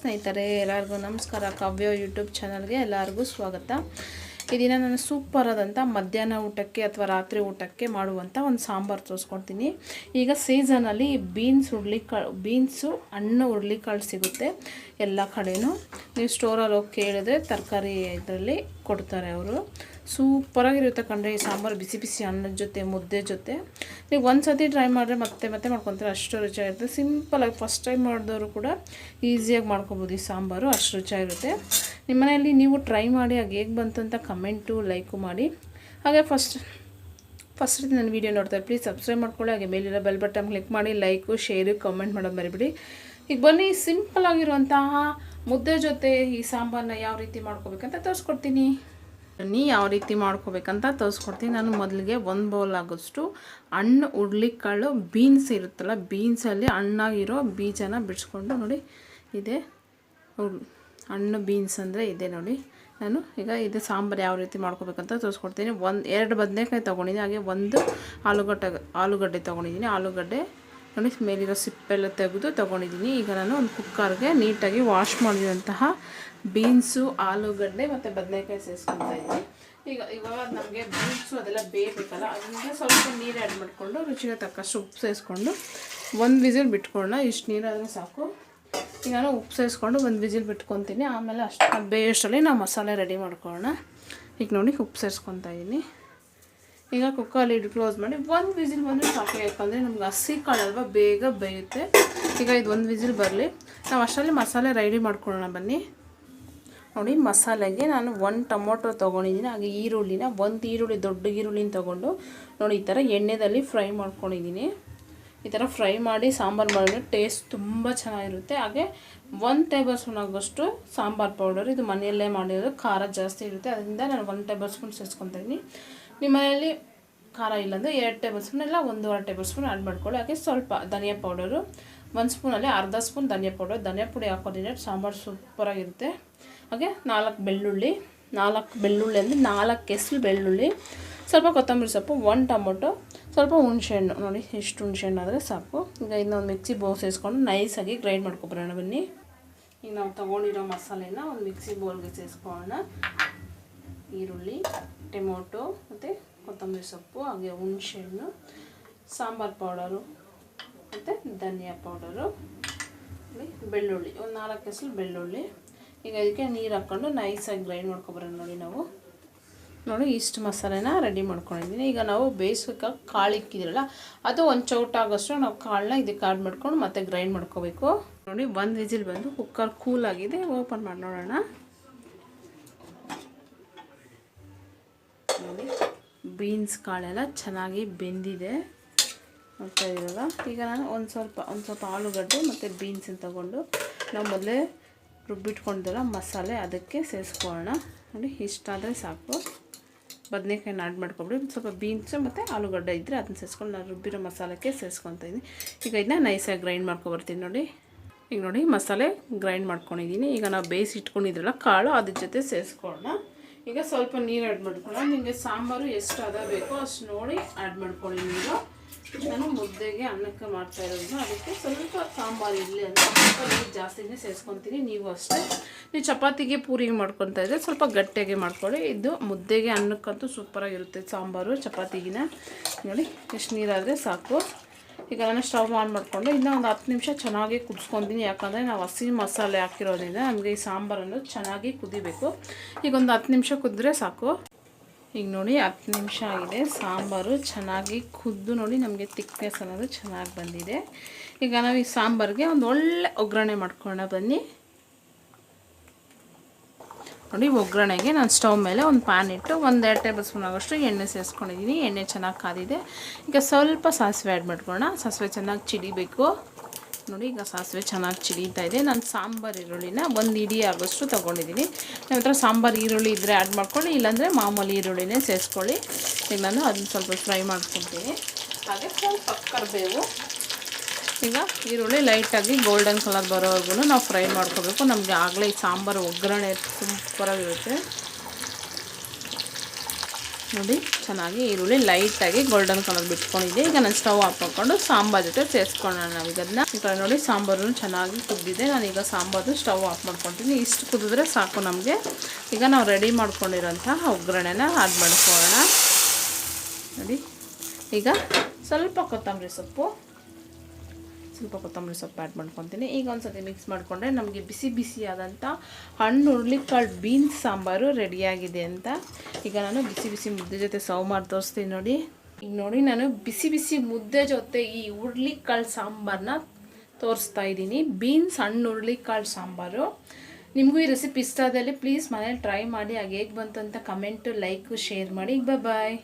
ಸ್ನೇಹಿತರೆ, ಎಲ್ಲರಿಗೂ ನಮಸ್ಕಾರ. ಕಾವ್ಯ ಯೂಟ್ಯೂಬ್ ಚಾನಲ್ಗೆ ಎಲ್ಲರಿಗೂ ಸ್ವಾಗತ. ಈ ದಿನ ನಾನು ಸೂಪರ್ ಆದಂಥ ಮಧ್ಯಾಹ್ನ ಊಟಕ್ಕೆ ಅಥವಾ ರಾತ್ರಿ ಊಟಕ್ಕೆ ಮಾಡುವಂಥ ಒಂದು ಸಾಂಬಾರು ತೋರಿಸ್ಕೊಡ್ತೀನಿ. ಈಗ ಸೀಸನಲ್ಲಿ ಬೀನ್ಸ್ ಹುರ್ಲಿಕಾಳು ಬೀನ್ಸು ಹಣ್ಣು ಹುರ್ಲಿಕಾಳು ಸಿಗುತ್ತೆ ಎಲ್ಲ ಕಡೆಯೂ ನೀವು ಸ್ಟೋರಲ್ಲಿ ಹೋಗಿ ಕೇಳಿದ್ರೆ ತರಕಾರಿ ಇದರಲ್ಲಿ ಕೊಡ್ತಾರೆ ಅವರು. ಸೂಪರಾಗಿರುತ್ತೆ ಕಂಡ್ರೆ ಈ ಸಾಂಬಾರು ಬಿಸಿ ಬಿಸಿ ಅನ್ನದ ಜೊತೆ, ಮುದ್ದೆ ಜೊತೆ. ನೀವು ಒಂದು ಸತಿ ಟ್ರೈ ಮಾಡಿದ್ರೆ ಮತ್ತೆ ಮತ್ತೆ ಮಾಡ್ಕೊತೀರ, ಅಷ್ಟು ರುಚಿಯಾಗಿರುತ್ತೆ. ಸಿಂಪಲಾಗಿ ಫಸ್ಟ್ ಟೈಮ್ ಮಾಡಿದವರು ಕೂಡ ಈಸಿಯಾಗಿ ಮಾಡ್ಕೊಬೋದು ಈ ಸಾಂಬಾರು, ಅಷ್ಟು ರುಚಿಯಾಗಿರುತ್ತೆ. ನಿಮ್ಮ ಮನೆಯಲ್ಲಿ ನೀವು ಟ್ರೈ ಮಾಡಿ ಹಾಗೆ ಹೇಗೆ ಬಂತು ಅಂತ ಕಮೆಂಟು ಲೈಕು ಮಾಡಿ. ಹಾಗೆ ಫಸ್ಟ್ ಫಸ್ಟ್ ನನ್ನ ವೀಡಿಯೋ ನೋಡ್ತಾರೆ ಪ್ಲೀಸ್ ಸಬ್ಸ್ಕ್ರೈಬ್ ಮಾಡ್ಕೊಳ್ಳಿ, ಹಾಗೆ ಮೇಲಿರೋ ಬೆಲ್ ಬಟನ್ ಕ್ಲಿಕ್ ಮಾಡಿ ಲೈಕು ಶೇರು ಕಮೆಂಟ್ ಮಾಡೋದು ಮರಿಬಿಡಿ. ಈಗ ಬನ್ನಿ ಸಿಂಪಲ್ ಆಗಿರುವಂತಹ ಮುದ್ದೆ ಜೊತೆ ಈ ಸಾಂಬಾರನ್ನ ಯಾವ ರೀತಿ ಮಾಡ್ಕೋಬೇಕಂತ ತೋರಿಸ್ಕೊಡ್ತೀನಿ. ಬನ್ನಿ ಯಾವ ರೀತಿ ಮಾಡ್ಕೋಬೇಕಂತ ತೋರಿಸ್ಕೊಡ್ತೀನಿ. ನಾನು ಮೊದಲಿಗೆ ಒಂದು ಬೌಲ್ ಆಗೋಷ್ಟು ಹಣ್ಣು ಉಡ್ಲಿಕಾಳು ಬೀನ್ಸ್ ಇರುತ್ತಲ್ಲ ಬೀನ್ಸಲ್ಲಿ ಹಣ್ಣಾಗಿರೋ ಬೀಜನ ಬಿಡಿಸ್ಕೊಂಡು ನೋಡಿ. ಇದೆ. ಹಣ್ಣು ಬೀನ್ಸ್ ಅಂದರೆ ಇದೆ ನೋಡಿ. ನಾನು ಈಗ ಇದು ಸಾಂಬಾರು ಯಾವ ರೀತಿ ಮಾಡ್ಕೋಬೇಕಂತ ತೋರಿಸ್ಕೊಡ್ತೀನಿ. ಒಂದು, ಎರಡು ಬದನೆಕಾಯಿ ತೊಗೊಂಡಿದ್ದೀನಿ. ಹಾಗೆ ಒಂದು ಆಲೂಗಡ್ಡೆ ಆಲೂಗಡ್ಡೆ ತೊಗೊಂಡಿದ್ದೀನಿ. ಆಲೂಗಡ್ಡೆ ನೋಡಿ, ಮೇಲಿರೋ ಸಿಪ್ಪೆಲ್ಲ ತೆಗೆದು ತೊಗೊಂಡಿದ್ದೀನಿ. ಈಗ ನಾನು ಒಂದು ಕುಕ್ಕರ್ಗೆ ನೀಟಾಗಿ ವಾಶ್ ಮಾಡಿರುವಂತಹ ಬೀನ್ಸು, ಆಲೂಗಡ್ಡೆ ಮತ್ತು ಬದನೆಕಾಯಿ ಸೇರಿಸ್ಕೊತಾ ಇದ್ದೀನಿ. ಈಗ ಇವಾಗ ನಮಗೆ ಬೀನ್ಸು ಅದೆಲ್ಲ ಬೇಯಬೇಕಲ್ಲ, ಅದರಿಂದ ಸ್ವಲ್ಪ ನೀರು ಆ್ಯಡ್ ಮಾಡಿಕೊಂಡು ರುಚಿಗೆ ತಕ್ಕಷ್ಟು ಉಪ್ಪು ಸೇರಿಸ್ಕೊಂಡು ಒಂದು ವಿಸಿಲ್ ಬಿಟ್ಕೊಳ್ಳೋಣ. ಇಷ್ಟು ನೀರಾದರೆ ಸಾಕು. ಈಗ ನಾನು ಉಪ್ಪು ಸೇರಿಸ್ಕೊಂಡು ಒಂದು ವಿಸಿಲ್ ಬಿಟ್ಕೊತೀನಿ. ಆಮೇಲೆ ಅಷ್ಟು ಬೇಯೋಷ್ಟರಲ್ಲಿ ನಾವು ಮಸಾಲೆ ರೆಡಿ ಮಾಡ್ಕೊಳ್ಳೋಣ. ಈಗ ನೋಡಿ, ಉಪ್ಪು ಸೇರಿಸ್ಕೊತಾ ಇದ್ದೀನಿ. ಈಗ ಕುಕ್ಕರ್ ಇಟ್ಟು ಕ್ಲೋಸ್ ಮಾಡಿ ಒಂದು ವಿಸಿಲ್ ಬಂದರೆ ಸಾಕು ಯಾಕಂದರೆ ನಮ್ಗೆ ಹಸಿ ಕಾಳಲ್ವ ಬೇಗ ಬೇಯುತ್ತೆ. ಈಗ ಇದು ಒಂದು ವಿಸಿಲ್ ಬರಲಿ. ನಾವು ಅಷ್ಟರಲ್ಲಿ ಮಸಾಲೆ ರೆಡಿ ಮಾಡ್ಕೊಳ್ಳೋಣ ಬನ್ನಿ. ನೋಡಿ ಮಸಾಲೆಗೆ ನಾನು ಒಂದು ಟೊಮೊಟೊ ತೊಗೊಂಡಿದ್ದೀನಿ. ಹಾಗೆ ಈರುಳ್ಳಿನ, ಒಂದು ಈರುಳ್ಳಿ, ದೊಡ್ಡ ಈರುಳ್ಳಿನ ತೊಗೊಂಡು ನೋಡಿ ಈ ಥರ ಎಣ್ಣೆದಲ್ಲಿ ಫ್ರೈ ಮಾಡ್ಕೊಂಡಿದ್ದೀನಿ. ಈ ಥರ ಫ್ರೈ ಮಾಡಿ ಸಾಂಬಾರು ಮಾಡಿದ್ರೆ ಟೇಸ್ಟ್ ತುಂಬ ಚೆನ್ನಾಗಿರುತ್ತೆ. ಹಾಗೆ ಒಂದು ಟೇಬಲ್ ಸ್ಪೂನ್ ಆಗೋಷ್ಟು ಸಾಂಬಾರು ಪೌಡರ್ ಇದು ಮನೆಯಲ್ಲೇ ಮಾಡಿರೋದು, ಖಾರ ಜಾಸ್ತಿ ಇರುತ್ತೆ. ಅದರಿಂದ ನಾನು ಒಂದು ಟೇಬಲ್ ಸ್ಪೂನ್ ಸೇರಿಸ್ಕೊತಾ ಇದ್ದೀನಿ. ನಿಮ್ಮ ಖಾರ ಇಲ್ಲಾಂದರೆ ಎರಡು ಟೇಬಲ್ ಸ್ಪೂನ್ ಇಲ್ಲ ಒಂದೂವರೆ ಟೇಬಲ್ ಸ್ಪೂನ್ ಆ್ಯಡ್ ಮಾಡ್ಕೊಳ್ಳಿ. ಹಾಗೆ ಸ್ವಲ್ಪ ಧನಿಯಾ ಪೌಡರು, ಒಂದು ಸ್ಪೂನಲ್ಲಿ ಅರ್ಧ ಸ್ಪೂನ್ ಧನಿಯಾ ಪೌಡರ್, ಧನಿಯಾ ಪುಡಿ ಹಾಕೋದಿನ ಸಾಂಬಾರು ಸೂಪರಾಗಿರುತ್ತೆ ಹಾಗೆ ನಾಲ್ಕು ಬೆಳ್ಳುಳ್ಳಿ ನಾಲ್ಕು ಬೆಳ್ಳುಳ್ಳಿ ಅಂದರೆ ನಾಲ್ಕು ಕೆಸಲು ಬೆಳ್ಳುಳ್ಳಿ, ಸ್ವಲ್ಪ ಕೊತ್ತಂಬರಿ ಸೊಪ್ಪು, ಒಂದು ಟೊಮೊಟೊ, ಸ್ವಲ್ಪ ಹುಣಸೆಹಣ್ಣು. ನೋಡಿ ಎಷ್ಟು ಹುಣಸೆಹಣ್ಣು ಆದರೆ ಸಾಕು. ಈಗ ಇನ್ನೊಂದು ಮಿಕ್ಸಿ ಬೌಲ್ ಸೇರಿಸ್ಕೊಂಡು ನೈಸಾಗಿ ಗ್ರೈಂಡ್ ಮಾಡ್ಕೊಬರೋಣ ಬನ್ನಿ. ಈಗ ನಾವು ತೊಗೊಂಡಿರೋ ಮಸಾಲೆನ ಒಂದು ಮಿಕ್ಸಿ ಬೌಲ್ಗೆ ಸೇರಿಸ್ಕೊಳ್ಳೋಣ. ಈರುಳ್ಳಿ. ಟೊಮೊಟೊ ಮತ್ತು ಕೊತ್ತಂಬರಿ ಸೊಪ್ಪು, ಹಾಗೆ ಹುಣಸೆಹಣ್ಣು, ಸಾಂಬಾರು ಪೌಡರು ಮತ್ತು ಧನಿಯಾ ಪೌಡರು ಬೆಳ್ಳುಳ್ಳಿ, ಒಂದು ನಾಲ್ಕು ಹೆಸರು ಬೆಳ್ಳುಳ್ಳಿ. ಈಗ ಇದಕ್ಕೆ ನೀರು ಹಾಕ್ಕೊಂಡು ನೈಸಾಗಿ ಗ್ರೈಂಡ್ ಮಾಡ್ಕೊಬರೋಣ ನೋಡಿ ನಾವು. ನೋಡಿ ಇಷ್ಟು ಮಸಾಲೆನ ರೆಡಿ ಮಾಡ್ಕೊಂಡಿದ್ದೀನಿ. ಈಗ ನಾವು ಬೇಯಿಸೋಕೆ ಕಾಳು ಇಕ್ಕಿದ್ರಲ್ಲ, ಅದು ಒಂದು ಚೌಟ ಆಗೋಷ್ಟು ನಾವು ಕಾಳನ್ನ ಇದಕ್ಕೆ ಆಡ್ ಮಾಡ್ಕೊಂಡು ಮತ್ತೆ ಗ್ರೈಂಡ್ ಮಾಡ್ಕೋಬೇಕು. ನೋಡಿ ಒಂದು ವಿಜಿಲ್ ಬಂದು ಕುಕ್ಕರ್ ಕೂಲ್ ಆಗಿದೆ. ಓಪನ್ ಮಾಡಿ ನೋಡೋಣ. ನೋಡಿ. ಬೀನ್ಸ್ ಕಾಳೆಲ್ಲ ಚೆನ್ನಾಗಿ ಬೆಂದಿದೆ. ನೋಡ್ತಾ ಇದ್ದೀರಲ್ಲ? ಈಗ ನಾನು ಒಂದು ಸ್ವಲ್ಪ ಒಂದು ಸ್ವಲ್ಪ ಆಲೂಗಡ್ಡೆ ಮತ್ತು ಬೀನ್ಸನ್ನು ತಗೊಂಡು ನಾವು ಮೊದಲೇ ರುಬ್ಬಿಟ್ಕೊಂಡಿದ್ದಲ್ಲ ಮಸಾಲೆ ಅದಕ್ಕೆ ಸೇರಿಸ್ಕೊಳ್ಳೋಣ. ನೋಡಿ ಇಷ್ಟಾದರೆ ಸಾಕು. ಬದನೆಕಾಯಿನ ಆಡ್ ಮಾಡ್ಕೊಬಿಡಿ. ಸ್ವಲ್ಪ ಬೀನ್ಸು ಮತ್ತು ಆಲೂಗಡ್ಡೆ ಇದ್ದರೆ ಅದನ್ನ ಸೇರಿಸ್ಕೊಂಡು ನಾನು ರುಬ್ಬಿರೋ ಮಸಾಲಕ್ಕೆ ಇದ್ದೀನಿ ಈಗ ಇದನ್ನ ನೈಸಾಗಿ ಗ್ರೈಂಡ್ ಮಾಡ್ಕೊಬರ್ತೀನಿ ನೋಡಿ. ಈಗ ನೋಡಿ, ಮಸಾಲೆ ಗ್ರೈಂಡ್ ಮಾಡ್ಕೊಂಡಿದ್ದೀನಿ ಈಗ ನಾವು ಬೇಯಿಸಿ ಇಟ್ಕೊಂಡಿದ್ರಲ್ಲ ಕಾಳು, ಅದ್ರ ಜೊತೆ ಸೇರಿಸ್ಕೊಳ್ಳೋಣ. ಈಗ ಸ್ವಲ್ಪ ನೀರು ಆ್ಯಡ್ ಮಾಡ್ಕೊಳ್ಳೋಣ. ನಿಮಗೆ ಸಾಂಬಾರು ಎಷ್ಟು ಅದ ಬೇಕೋ ಅಷ್ಟು ನೋಡಿ ಆ್ಯಡ್ ಮಾಡ್ಕೊಳ್ಳಿ ನೀರು. ನಾನು ಮುದ್ದೆಗೆ ಅನ್ನಕ್ಕೆ ಮಾಡ್ತಾ ಇರೋದು. ಅದಕ್ಕೆ ಸ್ವಲ್ಪ ಸಾಂಬಾರು ಇರಲಿ ಅಂತ ಸ್ವಲ್ಪ ನೀರು ಜಾಸ್ತಿನೇ ಸೇರಿಸ್ಕೊತೀನಿ. ನೀವು ಅಷ್ಟೇ. ನೀವು ಚಪಾತಿಗೆ ಪೂರಿಗೆ ಮಾಡ್ಕೊತಾ ಇದ್ದರೆ ಸ್ವಲ್ಪ ಗಟ್ಟಿಯಾಗಿ ಮಾಡ್ಕೊಳ್ಳಿ. ಇದು ಮುದ್ದೆಗೆ ಅನ್ನಕ್ಕಂತೂ ಸೂಪರಾಗಿರುತ್ತೆ ಸಾಂಬಾರು, ಚಪಾತಿಗಿನ. ನೋಡಿ, ಎಷ್ಟು ನೀರಾದರೆ ಸಾಕು. ಈಗ ನಾನು ಸ್ಟವ್ ಆನ್ ಮಾಡಿಕೊಂಡು ಇನ್ನೂ ಒಂದು ಹತ್ತು ನಿಮಿಷ ಚೆನ್ನಾಗಿ ಕುದಿಸ್ಕೊತೀನಿ. ಯಾಕಂದರೆ ನಾವು ಹಸಿ ಮಸಾಲೆ ಹಾಕಿರೋದ್ರಿಂದ ನಮಗೆ ಈ ಸಾಂಬಾರನ್ನು ಚೆನ್ನಾಗಿ ಕುದಿಬೇಕು. ಈಗ ಒಂದು ಹತ್ತು ನಿಮಿಷ ಕುದ್ದರೆ ಸಾಕು. ಈಗ ನೋಡಿ ಹತ್ತು ನಿಮಿಷ ಆಗಿದೆ. ಸಾಂಬಾರು ಚೆನ್ನಾಗಿ ಕುದ್ದು ನೋಡಿ ನಮಗೆ ತಿಕ್ನೆಸ್ ಅನ್ನೋದು ಚೆನ್ನಾಗಿ ಬಂದಿದೆ. ಈಗ ನಾವು ಈ ಸಾಂಬಾರಿಗೆ ಒಂದು ಒಳ್ಳೆ ಒಗ್ಗರಣೆ ಮಾಡ್ಕೊಳ್ಳೋಣ ಬನ್ನಿ. ನೋಡಿ ಒಗ್ಗರಣೆಗೆ ನಾನು ಸ್ಟವ್ ಮೇಲೆ ಒಂದು ಪ್ಯಾನ್ ಇಟ್ಟು ಒಂದು ಎರಡು ಟೇಬಲ್ ಸ್ಪೂನ್ ಆಗೋಷ್ಟು ಎಣ್ಣೆ ಸೇರಿಸ್ಕೊಂಡಿದ್ದೀನಿ. ಎಣ್ಣೆ ಚೆನ್ನಾಗಿ ಕಾದಿದೆ. ಈಗ ಸ್ವಲ್ಪ ಸಾಸಿವೆ ಆ್ಯಡ್ ಮಾಡ್ಕೊಳ್ಳೋಣ. ಸಾಸಿವೆ ಚೆನ್ನಾಗಿ ಚಿಡಿಬೇಕು. ನೋಡಿ, ಈಗ ಸಾಸಿವೆ ಚೆನ್ನಾಗಿ ಚಿಡೀತಾ ಇದೆ. ನಾನು ಸಾಂಬಾರು ಈರುಳ್ಳಿನ ಒಂದು ಇಡಿ ಆಗೋಷ್ಟು ತೊಗೊಂಡಿದ್ದೀನಿ. ನಮ್ಮ ಹತ್ರ ಸಾಂಬಾರು ಈರುಳ್ಳಿ ಇದ್ದರೆ ಆ್ಯಡ್ ಮಾಡ್ಕೊಳ್ಳಿ, ಇಲ್ಲಾಂದರೆ ಮಾಮೂಲಿ ಈರುಳ್ಳಿನೇ ಸೇರಿಸ್ಕೊಳ್ಳಿ. ಈಗ ನಾನು ಅದನ್ನ ಸ್ವಲ್ಪ ಫ್ರೈ ಮಾಡ್ಕೊತೀನಿ. ಹಾಗೆ ಸ್ವಲ್ಪ ಕರಿಬೇವು. ಈಗ ಈರುಳ್ಳಿ ಲೈಟಾಗಿ ಗೋಲ್ಡನ್ ಕಲರ್ ಬರೋವರೆಗೂ ನಾವು ಫ್ರೈ ಮಾಡ್ಕೋಬೇಕು. ನಮಗೆ ಆಗಲೇ ಈ ಸಾಂಬಾರು ಒಗ್ಗರಣೆ ಸೂಪರಾಗಿರುತ್ತೆ. ನೋಡಿ, ಚೆನ್ನಾಗಿ ಈರುಳ್ಳಿ ಲೈಟಾಗಿ ಗೋಲ್ಡನ್ ಕಲರ್ ಬಿಟ್ಕೊಂಡಿದೆ. ಈಗ ನಾನು ಸ್ಟವ್ ಆಫ್ ಮಾಡಿಕೊಂಡು ಸಾಂಬಾರ್ ಜೊತೆ ಸೇರಿಸ್ಕೊಳ್ಳೋಣ ನಾವು ಇದನ್ನ ಈ ನೋಡಿ ಸಾಂಬಾರು ಚೆನ್ನಾಗಿ ಕುದ್ದಿದೆ. ನಾನೀಗ ಸಾಂಬಾರು ಸ್ಟವ್ ಆಫ್ ಮಾಡ್ಕೊತೀನಿ ಇಷ್ಟು ಕುದಿದ್ರೆ ಸಾಕು ನಮಗೆ. ಈಗ ನಾವು ರೆಡಿ ಮಾಡ್ಕೊಂಡಿರೋಂಥ ಒಗ್ಗರಣೆನ ಆಡ್ ಮಾಡ್ಕೊಳ್ಳೋಣ. ನೋಡಿ, ಈಗ ಸ್ವಲ್ಪ ಕೊತ್ತಂಬರಿ ಸೊಪ್ಪು. ಸ್ವಲ್ಪ ಕೊತ್ತಂಬರಿ ಸೊಪ್ಪು ಆ್ಯಡ್ ಮಾಡ್ಕೊತೀನಿ. ಈಗ ಒಂದ್ಸತಿ ಮಿಕ್ಸ್ ಮಾಡಿಕೊಂಡ್ರೆ ನಮಗೆ ಬಿಸಿ ಬಿಸಿಯಾದಂಥ ಹಣ್ಣು, ಹುರುಳಿಕಾಳು ಬೀನ್ಸ್ ಸಾಂಬಾರು ರೆಡಿಯಾಗಿದೆ ಅಂತ. ಈಗ ನಾನು ಬಿಸಿ ಬಿಸಿ ಮುದ್ದೆ ಜೊತೆ ಸರ್ವ್ ಮಾಡಿ ತೋರಿಸ್ತೀನಿ ನೋಡಿ. ಈಗ ನೋಡಿ ನಾನು ಬಿಸಿ ಬಿಸಿ ಮುದ್ದೆ ಜೊತೆ ಈ ಹುರುಳಿಕಾಳು ಸಾಂಬಾರನ್ನ ತೋರಿಸ್ತಾ ಇದ್ದೀನಿ. ಬೀನ್ಸ್ ಹಣ್ಣು, ಹುರುಳಿಕಾಳು, ಸಾಂಬಾರು. ನಿಮಗೂ ಈ ರೆಸಿಪಿ ಇಷ್ಟ ಆದಲ್ಲಿ ಪ್ಲೀಸ್ ಮನೇಲಿ ಟ್ರೈ ಮಾಡಿ ಹಾಗೆ ಹೇಗೆ ಬಂತು ಅಂತ ಕಮೆಂಟು ಲೈಕು ಶೇರ್ ಮಾಡಿ. ಈಗ ಬಾಯ್